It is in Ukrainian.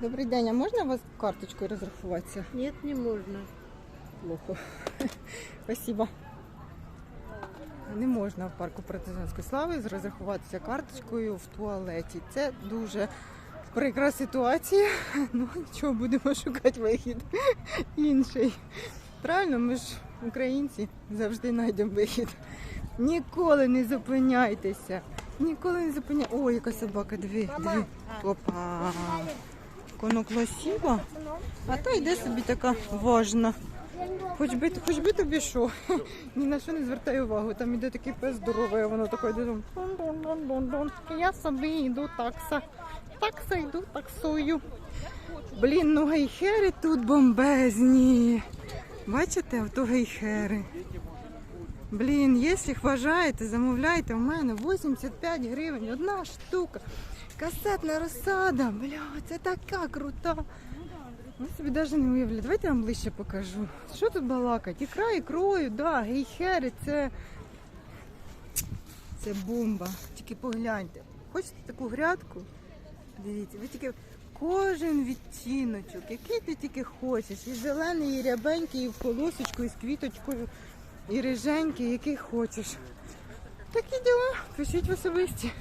Добрий день, а можна у вас карточкою розрахуватися? Нет, не можно. Плохо. Спасибо. Не можна в парку партизанської слави розрахуватися карточкою в туалеті. Це дуже прикра ситуація. Ну нічого, будемо шукати вихід інший. Правильно, ми ж українці завжди знайдемо вихід. Ніколи не зупиняйтеся. Ніколи не зупиняйтеся. Ой, яка собака, диви, диви. Опа. Воно красиво. А то йде собі така важна. Хоч би, хоч би тобі що. Ні на що не звертай увагу. Там іде такий пес здоровий, воно таке йде. Я собі йду такса. Такса йду, таксую. Блін, ну гейхери тут бомбезні. Бачите, ото гейхери. Блін, якщо вважаєте, замовляйте, у мене 85 гривень, одна штука. Касетна розсада, бля, це така крута. Ви собі навіть не уявляєте. Давайте я вам ближче покажу. Що тут балакать? Ікра ікрою, да, гейхери, це. Це бомба. Тільки погляньте. Хочете таку грядку? Дивіться, ви тільки кожен відтіночок, який ти тільки хочеш. І зелений, і рябенький, і в полосочку, і з квіточкою, і риженький, який хочеш. Такі діла. Пишіть в особисті.